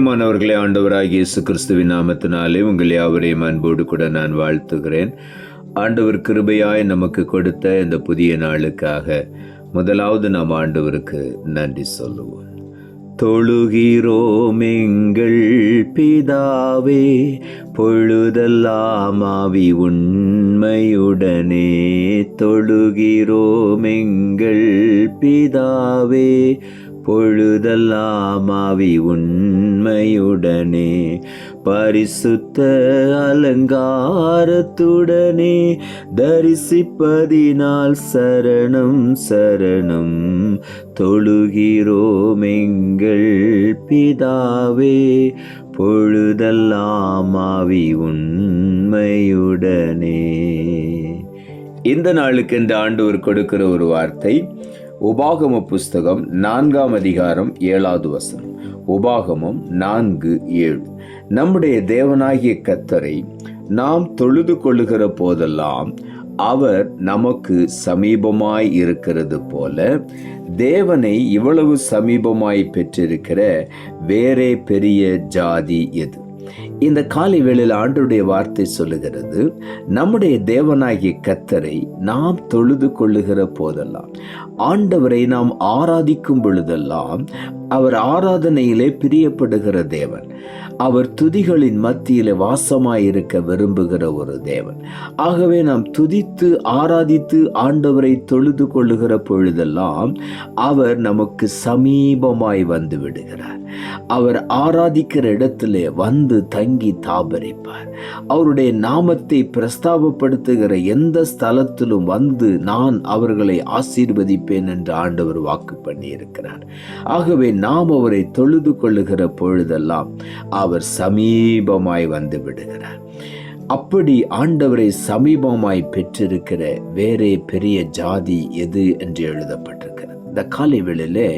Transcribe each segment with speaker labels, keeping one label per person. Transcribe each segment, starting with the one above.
Speaker 1: பிரியமானவர்களே ஆண்டவராக இயேசு கிறிஸ்துவின் நாமத்தினாலே உங்கள் யாவரையும் அன்போடு கூட நான் வாழ்த்துகிறேன். ஆண்டவர் கிருபையாய் நமக்கு கொடுத்த இந்த புதிய நாளுக்காக முதலாவது நாம் ஆண்டவருக்கு நன்றி சொல்லுவோம். தொழுகிறோம் எங்கள் பிதாவே பொழுதெல்லாம் ஆவி உண்மையுடனே தொழுகிறோம் எங்கள் பிதாவே பொழுதல்லாமாவி உண்மையுடனே பரிசுத்த அலங்காரத்துடனே தரிசிப்பதினால் சரணம் சரணம் தொழுகிறோம் எங்கள் பிதாவே. பொழுதெல்லாம் ஆவி உண்மையுடனே. இந்த நாளுக்கு இந்த ஆண்டவர் கொடுக்கிற ஒரு வார்த்தை உபாகம புஸ்தகம் நான்காம் அதிகாரம் ஏழாவது வசனம். உபாகமம் நான்கு ஏழு. நம்முடைய தேவனாகிய கத்தரை நாம் தொழுது கொள்ளுகிற போதெல்லாம் அவர் நமக்கு சமீபமாய் இருக்கிறது போல தேவனை இவ்வளவு சமீபமாய் பெற்றிருக்கிற வேறே பெரிய ஜாதி எது? இந்த காலை வேளையில் ஆண்டுடைய வார்த்தை சொல்லுகிறது நம்முடைய தேவனாகிய கத்தரை நாம் தொழுது கொள்ளுகிற போதெல்லாம் ஆண்டவரை நாம் ஆராதிக்கும் பொழுதெல்லாம் அவர் ஆராதனையிலே பிரியப்படுகிற தேவன். அவர் துதிகளின் மத்தியிலே வாசமாயிருக்க விரும்புகிற ஒரு தேவன். ஆகவே நாம் துதித்து ஆராதித்து ஆண்டவரை தொழுது கொள்ளுகிற பொழுதெல்லாம் அவர் நமக்கு சமீபமாய் வந்து விடுகிறார். அவர் ஆராதிக்கிற இடத்திலே வந்து தங்கி தாபரிப்பார். அவருடைய நாமத்தை பிரஸ்தாபப்படுத்துகிற எந்த ஸ்தலத்திலும் வந்து நான் அவர்களை ஆசீர்வதிப்பேன் என்று ஆண்டவர் வாக்கு பண்ணியிருக்கிறார். ஆகவே நாம் அவரை தொழுது கொள்ளுகிற பொழுதெல்லாம் அவர் சமீபமாய் வந்து விடுகிறார். அப்படி ஆண்டவரை சமீபமாய் பெற்றிருக்கிற வேறே பெரிய ஜாதி எது என்று எழுதப்பட்டது இந்த காலை வேளையிலே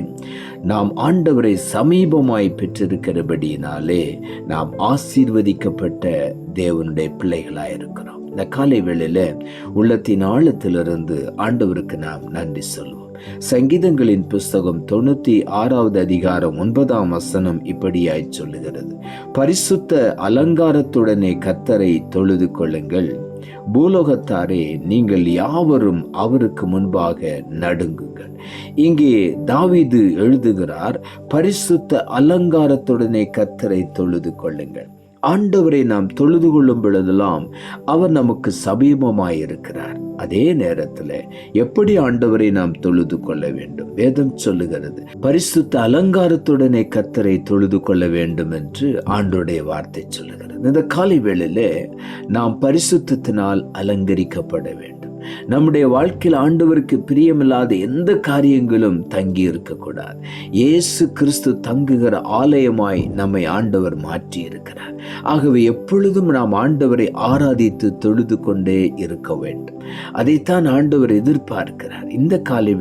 Speaker 1: நாம் ஆண்டவரை சமீபமாய் பெற்றிருக்கிறபடியினாலே நாம் ஆசீர்வதிக்கப்பட்ட தேவனுடைய பிள்ளைகளாக இருக்கிறோம். இந்த காலை வேளையில் உள்ளத்தின் ஆழத்திலிருந்து ஆண்டவருக்கு நாம் நன்றி சொல்வோம். சங்கீதங்களின் புஸ்தகம் தொண்ணூத்தி ஆறாவது அதிகாரம் ஒன்பதாம் வசனம் இப்படியாய் சொல்லுகிறது. பரிசுத்த அலங்காரத்துடனே கத்தரை தொழுது கொள்ளுங்கள். பூலோகத்தாரே நீங்கள் யாவரும் அவருக்கு முன்பாக நடுங்குங்கள். இங்கே தாவிது எழுதுகிறார் பரிசுத்த அலங்காரத்துடனே கத்தரை தொழுது கொள்ளுங்கள். ஆண்டவரை நாம் தொழுது கொள்ளும் பொழுதெல்லாம் அவர் நமக்கு சமீபமாயிருக்கிறார் அதே நேரத்தில் எப்படி ஆண்டவரை நாம் தொழுது கொள்ள வேண்டும்? வேதம் சொல்லுகிறது பரிசுத்த அலங்காரத்துடனே கத்தரை தொழுது கொள்ள வேண்டும் என்று ஆண்டோடைய வார்த்தை சொல்லுகிறது. இந்த காலை வேளையில நாம் பரிசுத்தத்தினால் அலங்கரிக்கப்பட வேண்டும். நம்முடைய வாழ்க்கையில் ஆண்டவருக்கு பிரியமில்லாத எந்த காரியங்களும் தங்கி இருக்கக்கூடாது இயேசு கிறிஸ்து தங்குகிற ஆலயமாய் நம்மை ஆண்டவர் மாற்றி இருக்கிறார் ஆகவே எப்பொழுதும் நாம் ஆண்டவரை ஆராதித்து தொழுது கொண்டே இருக்க வேண்டும். அதைத்தான் ஆண்டவர் எதிர்பார்க்கிறார். இந்த காலை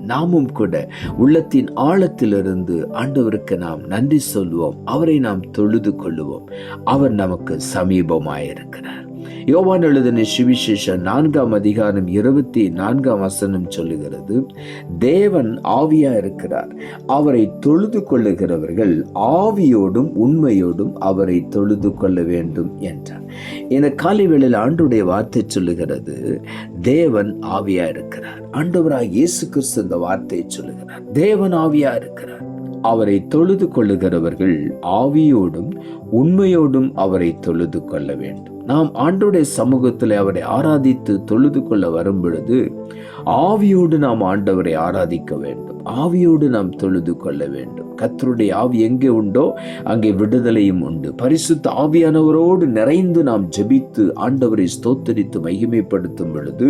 Speaker 1: நாமும் கூட உள்ளத்தின் ஆழத்திலிருந்து ஆண்டவருக்கு நாம் நன்றி சொல்வோம். அவரை நாம் தொழுது கொள்ளுவோம். அவர் நமக்கு சமீபமாயிருக்கிறார். யோவான் எழுதின சுவிசேஷம் நான்காம் அதிகாரம் இருபத்தி நான்காம் வசனம் சொல்லுகிறது தேவன் ஆவியா இருக்கிறார். அவரை தொழுது கொள்ளுகிறவர்கள் ஆவியோடும் உண்மையோடும் அவரை தொழுது கொள்ள வேண்டும் என்றார். என காலை வேளையில் ஆண்டுடைய வார்த்தை சொல்லுகிறது தேவன் ஆவியா இருக்கிறார். ஆண்டவராக இயேசு கிறிஸ்து இந்த வார்த்தையை சொல்லுகிறார் தேவன் ஆவியா இருக்கிறார். அவரை தொழுது கொள்ளுகிறவர்கள் ஆவியோடும் உண்மையோடும் அவரை தொழுது கொள்ள வேண்டும். நாம் ஆண்டோடைய சமூகத்தில் அவரை ஆராதித்து தொழுது கொள்ள வரும் பொழுது ஆவியோடு நாம் ஆண்டவரை ஆராதிக்க வேண்டும். ஆவியோடு நாம் தொழுது கொள்ள வேண்டும். கத்தருடைய ஆவி எங்கே உண்டோ அங்கே விடுதலையும் உண்டு. பரிசுத்த ஆவியானவரோடு நிறைந்து நாம் ஜெபித்து ஆண்டவரை ஸ்தோத்தரித்து மகிமைப்படுத்தும் பொழுது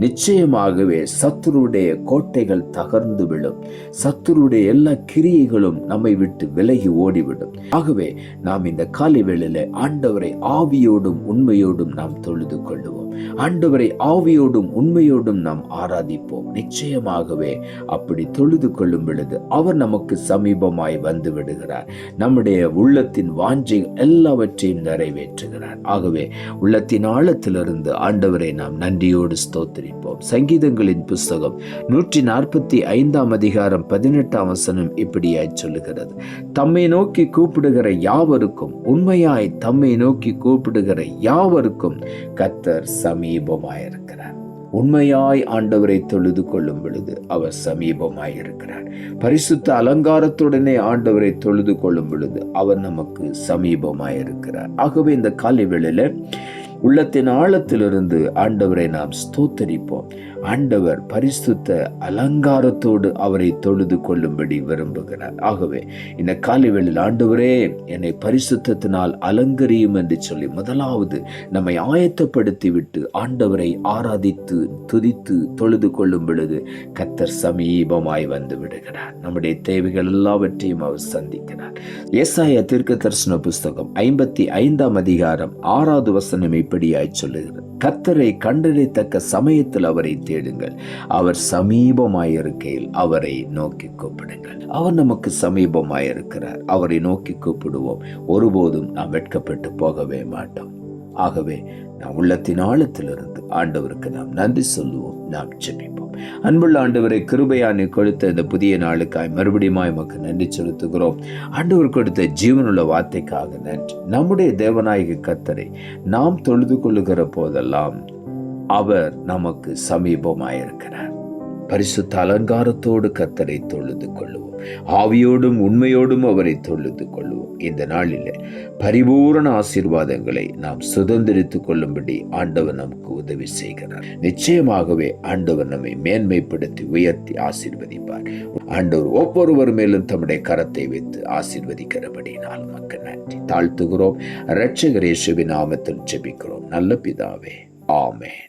Speaker 1: நிச்சயமாகவே சத்துருடைய கோட்டைகள் தகர்ந்து விழும். சத்துருடைய எல்லா கிரியைகளும் நம்மை விட்டு விலகி ஓடிவிடும். ஆகவே நாம் இந்த காலை வேளையில் ஆண்டவரை ஆவியோடும் உண்மையோடும் நாம் தொழுது கொள்ளுவோம். ஆண்டவரை ஆவியோடும் உண்மையோடும் நாம் ஆராதிப்போம். நிச்சயமாகவே அப்படி தொழுது கொள்ளும் பொழுது அவர் நமக்கு சமீபமாய் வந்து விடுகிறார். நம்முடைய உள்ளத்தின் வாஞ்சை எல்லாவற்றையும் நிறைவேற்றுகிறார். ஆகவே உள்ளத்தின் ஆழத்திலிருந்து ஆண்டவரை நாம் நன்றியோடு ஸ்தோத்திரிப்போம். சங்கீதங்களின் புஸ்தகம் நூற்றி நாற்பத்தி ஐந்தாம் அதிகாரம் பதினெட்டாம் வசனம் இப்படியாய் சொல்லுகிறது. தம்மை நோக்கி கூப்பிடுகிற யாவருக்கும் உண்மையாய் தம்மை நோக்கி கூப்பிடுகிற யாவருக்கும் கத்தர் சமீபமாயிருக்கிறார். உண்மையாய் ஆண்டவரை தொழுது கொள்ளும் பொழுது அவர் சமீபமாய் இருக்கிறார் பரிசுத்த அலங்காரத்துடனே ஆண்டவரை தொழுது கொள்ளும் பொழுது அவர் நமக்கு சமீபமாய் இருக்கிறார் ஆகவே இந்த காலை வேளையில் உள்ளத்தின் ஆழத்திலிருந்து ஆண்டவரை நாம் ஸ்தோத்தரிப்போம். ஆண்டவர் பரிசுத்த அலங்காரத்தோடு அவரை தொழுது கொள்ளும்படி விரும்புகிறார். ஆகவே இந்த காலைவேளில் ஆண்டவரே என்னை பரிசுத்தத்தினால் அலங்கரியும் என்று சொல்லி முதலாவது நம்மை ஆயத்தப்படுத்தி விட்டு ஆண்டவரை ஆராதித்து துதித்து தொழுது கொள்ளும் பொழுது கத்தர் சமீபமாய் வந்து விடுகிறார். நம்முடைய தேவைகள் எல்லாவற்றையும் அவர் சந்திக்கிறார். ஏசாய தீர்க்க தரிசன புஸ்தகம் ஐம்பத்தி ஐந்தாம் அதிகாரம் ஆறாவது வசனம் இப்படியாய் சொல்லுகிறது. கத்தரை கண்டறியத்தக்க சமயத்தில் அவரை தேடுங்கள். அவர் சமீபமாயிருக்கையில் அவரை நோக்கி கூப்பிடுங்கள். அவர் நமக்கு சமீபமாயிருக்கிறார். அவரை நோக்கி கூப்பிடுவோம். ஒருபோதும் நாம் வெட்கப்பட்டு போகவே மாட்டோம். ஆகவே நாம் உள்ளத்தின் ஆழத்திலிருந்து ஆண்டவருக்கு நாம் நன்றி சொல்லுவோம். நாம் ஜெபிப்போம். அன்புள்ள ஆண்டவரை கிருபையானி கொடுத்த இந்த புதிய நாளுக்காய் மறுபடியும் நமக்கு நன்றி செலுத்துகிறோம். ஆண்டவர் கொடுத்த ஜீவனுள்ள வார்த்தைக்காக நன்றி. நம்முடைய தேவநாயக கத்தரை நாம் தொழுது கொள்ளுகிற போதெல்லாம் அவர் நமக்கு சமீபமாயிருக்கிறார். பரிசுத்த அலங்காரத்தோடு கத்தரை தொழுது கொள்ளுவோம். ஆவியோடும் உண்மையோடும் அவரை தொழுது கொள்வோம் இந்த நாளில் பரிபூரண ஆசீர்வாதங்களை நாம் சுதந்திரித்துக் கொள்ளும்படி ஆண்டவர் நமக்கு உதவி செய்கிறார். நிச்சயமாகவே ஆண்டவர் நம்மை மேன்மைப்படுத்தி உயர்த்தி ஆசீர்வதிப்பார். ஆண்டவர் ஒவ்வொருவர் மேலும் தம்முடைய கரத்தை வைத்து ஆசீர்வதிக்கிறபடினால் நமக்கு நன்றி. தாழ்த்துகிறோம். இரட்சகர் இயேசுவின் நாமத்தில் ஜெபிக்கிறோம். நல்ல பிதாவே. ஆமென்.